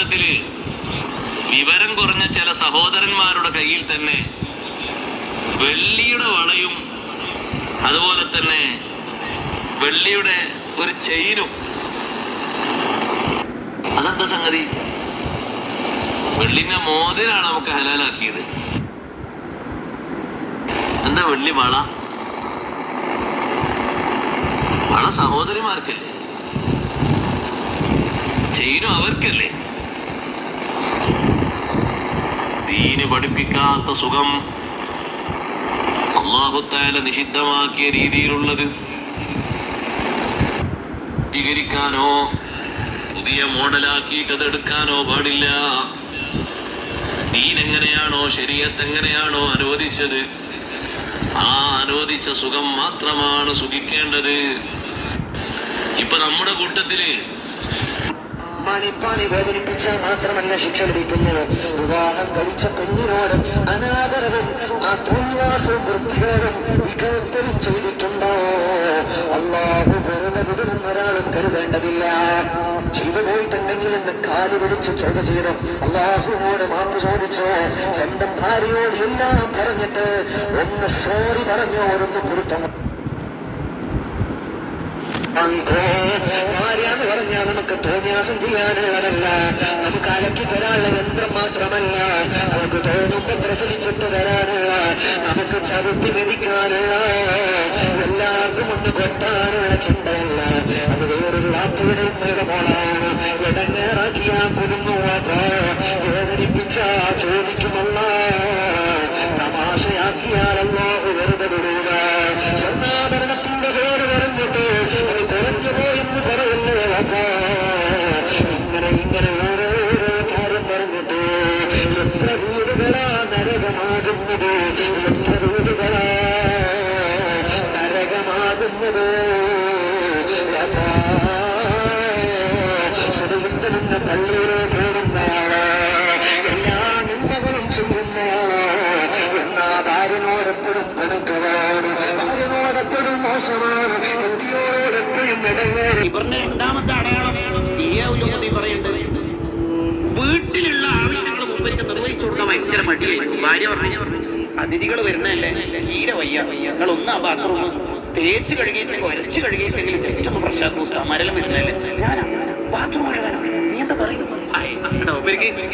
കൂട്ടത്തിൽ വിവരം കുറഞ്ഞ ചില സഹോദരന്മാരുടെ കയ്യിൽ തന്നെ വെള്ളിയുടെ വളയും അതുപോലെ തന്നെ വെള്ളിയുടെ ഒരു ചെയിനും. അതെന്താ സംഗതി? വെള്ളിന്റെ മോതിരാണ് നമുക്ക് ഹലാലാക്കിയത്. എന്താ വെള്ളി വള? വള സഹോദരിമാർക്കല്ലേ? ചെയിനും അവർക്കല്ലേ? ദീന് പഠിപ്പിക്കാത്ത സുഖം അള്ളാഹുത്താല നിഷിദ്ധമാക്കിയ രീതിയിലുള്ളത് സ്വീകരിക്കാനോ പുതിയ മോഡലാക്കിയിട്ടത് എടുക്കാനോ പാടില്ല. ദീൻ എങ്ങനെയാണോ ശരീരത്ത് എങ്ങനെയാണോ അനുവദിച്ചത് ആ അനുവദിച്ച സുഖം മാത്രമാണ് സുഖിക്കേണ്ടത്. ഇപ്പൊ നമ്മുടെ കൂട്ടത്തിൽ മാനിപ്പാനി വേദനിപ്പിച്ചാൽ മാത്രമല്ല ശിക്ഷ ലഭിക്കുന്നത്. വിവാഹം കഴിച്ച പെണ്ണിനോട് അനാദരവും ആ തോന്നിവാസവും വൃത്തികേടും വികൽപ്പനും ചെയ്തിട്ടുണ്ടോ? അള്ളാഹു വെറുതെ വിടുമെന്ന് ഒരാളും കരുതേണ്ടതില്ല. ചെയ്തു പോയിട്ടുണ്ടെങ്കിൽ എന്ന് കാൽ വിളിച്ച് ചോദ ചെയ്തു. അള്ളാഹുവിനോട് മാപ്പ് ചോദിച്ചോ. സ്വന്തം ഭാര്യയോട് എല്ലാം പറഞ്ഞിട്ട് ഒന്ന് സോറി പറഞ്ഞോ ഒന്ന് പൊരുത്തം. ഭാര്യാന്ന് പറഞ്ഞാൽ നമുക്ക് തോന്നിയാസം ചെയ്യാനുള്ളതല്ല നമുക്ക് അലക്കി തരാനുള്ള യന്ത്രം മാത്രമല്ല. നമുക്ക് തോന്നുമ്പോ പ്രസവിച്ചിട്ട് തരാനുള്ള നമുക്ക് ചവിട്ടി മരിക്കാനുള്ള എല്ലാവർക്കും ഒന്ന് കൊട്ടാനുള്ള ചിന്തയല്ല. അത് വേറൊരു വാപ്പയുടെ ഉമ്മയുടെ മോളാണ് ഇടങ്ങേറാക്കിയ കുരുങ്ങു വേദനിപ്പിച്ച ചോദിക്കുമല്ല തമാശയാക്കിയാലല്ലോ ഇവരുടെ രണ്ടാമത്തെ അടയാളം ഈ പറയുന്നത്. വീട്ടിലുള്ള ആവശ്യങ്ങൾ മുമ്പേക്ക് നിർവഹിച്ചു കൊടുക്കാൻ ഭയങ്കര മടിയായിരുന്നു. ഭാര്യ പറഞ്ഞു അതിഥികൾ വരുന്നതല്ലേ? തീരെ വയ്യ. നിങ്ങൾ ഒന്ന് ആ ബാത്റൂം തേച്ച് കഴുകിയിട്ടില്ലെങ്കിൽ ഒരച്ച് കഴുകിയിട്ടില്ലെങ്കിൽ ജസ്റ്റ് ഒന്ന് ഫ്രഷ് ആക്കും. മരലം വരുന്നല്ലേ ഞാനാ ബാത്റൂം കഴുകാനോ. നീ എന്താ പറയുന്നു?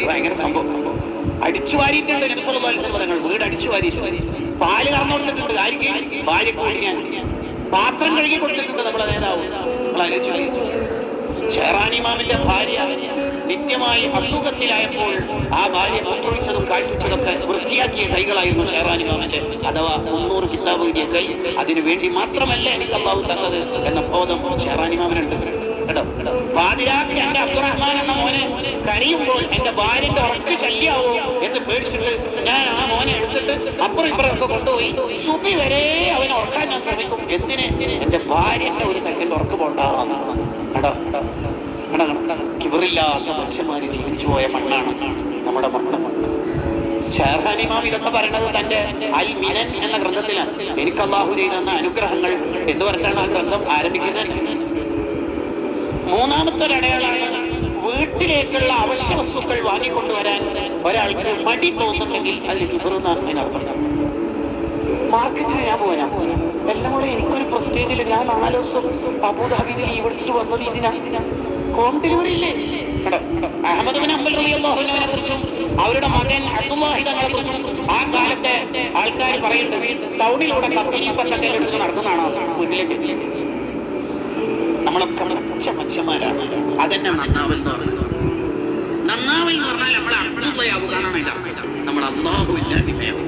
ഭയങ്കര സംഭവം. സംഭവം അടിച്ചു വാരിയിട്ടുണ്ട് നബിസ്വല്ലാസ്ലം വീട് അടിച്ചു വാരി പാൽ കറന്നു കൊടുത്തിട്ടുണ്ട് ആയിരിക്കും ഭാര്യ കൂടി ഞാൻ. പാത്രം കഴുകി കൊടുത്തിട്ടുണ്ട് നമ്മളെ നേതാവ്. നമ്മൾ ആലോചിച്ചു ഷെഹറാനിമാമിന്റെ ഭാര്യ നിത്യമായി അസുഖത്തിലായപ്പോൾ ആ ഭാര്യ മൂത്രൊഴിച്ചതും കാഴ്ചച്ചതൊക്കെ വൃത്തിയാക്കിയ കൈകളായിരുന്നു ഷെഹറാനിമാമിന്റെ അഥവാ മുന്നൂറ് കിതാബ് എഴുതിയ കൈ അതിനു വേണ്ടി മാത്രമല്ല എനിക്ക് അള്ളാഹു തന്നത് എന്ന ബോധം ഷെഹറാനിമാമിനുണ്ട് എന്റെ അബ്ദുറഹ്മാൻ എന്ന മോനെ കരയുമ്പോൾ എന്റെ ഭാര്യന്റെ ഉറക്ക് ശല്യാവോ എന്ന് പേടിച്ചിട്ട് ഞാൻ ആ മോനെ എടുത്തിട്ട് അപ്പുറം ഇപ്പുറം ഒക്കെ കൊണ്ടുപോയി. സുബി വരെ അവനെ ഉറക്കാൻ ഞാൻ ശ്രമിക്കും എന്തിന് എന്റെ ഭാര്യന്റെ ഒരു സെക്കൻഡ് ഉറക്ക് കട കിബറില്ലാത്ത മനുഷ്യന്മാര് ജീവിച്ചു പോയ മണ്ണാണ് നമ്മുടെ മണ്ണ്. മണ്ണ് ഇതൊക്കെ പറയുന്നത് തന്റെ അൽ മിനൻ എന്ന ഗ്രന്ഥത്തിലാണ്. എനിക്ക് അള്ളാഹു ചെയ്ത അനുഗ്രഹങ്ങൾ എന്ന് പറഞ്ഞിട്ടാണ് ആ ഗ്രന്ഥം ആരംഭിക്കുന്നത്. മൂന്നാമത്തെ ഒരു അടയാളാണ് വീട്ടിലേക്കുള്ള അവശ്യ വസ്തുക്കൾ വാങ്ങിക്കൊണ്ടുവരാൻ ഒരാൾക്ക് മടി തോന്നുന്നുണ്ടെങ്കിൽ അതിൽ കിബറുന്ന അതിനർത്ഥം. മാർക്കറ്റിൽ ഞാൻ പോവാനാ. എല്ലാം കൂടെ എനിക്കൊരു പ്രസ്റ്റേജിൽ ഞാൻ നാല് ദിവസം അബുദാബിയിൽ ലീവ് വന്നത് ഇതിനാ. ഹോം ഡെലിവറി ഇല്ലേ? അഹമ്മദ് ബിൻ അംബൽ റളിയല്ലാഹുവിനെ കുറിച്ചും അവരുടെ മകൻ അബ്ദുല്ലാഹി തങ്ങളെ കുറിച്ചും ആ കാലത്തെ ആൾക്കാർ പറയുന്നുണ്ട്. ടൗണിലൂടെ കത്തിരി പത്തൊക്കെ എടുത്ത് വീട്ടിലേക്ക്? നമ്മളൊക്കെ പച്ച അതെന്നെ നന്നാവൽ എന്ന് പറയുന്നത്. നന്നാവൽ എന്ന് പറഞ്ഞാൽ നമ്മൾ അബ്ദുള്ളയാവുക എന്നാണ് അതിന്റെ അർത്ഥം. നമ്മൾ അടിമയാവുക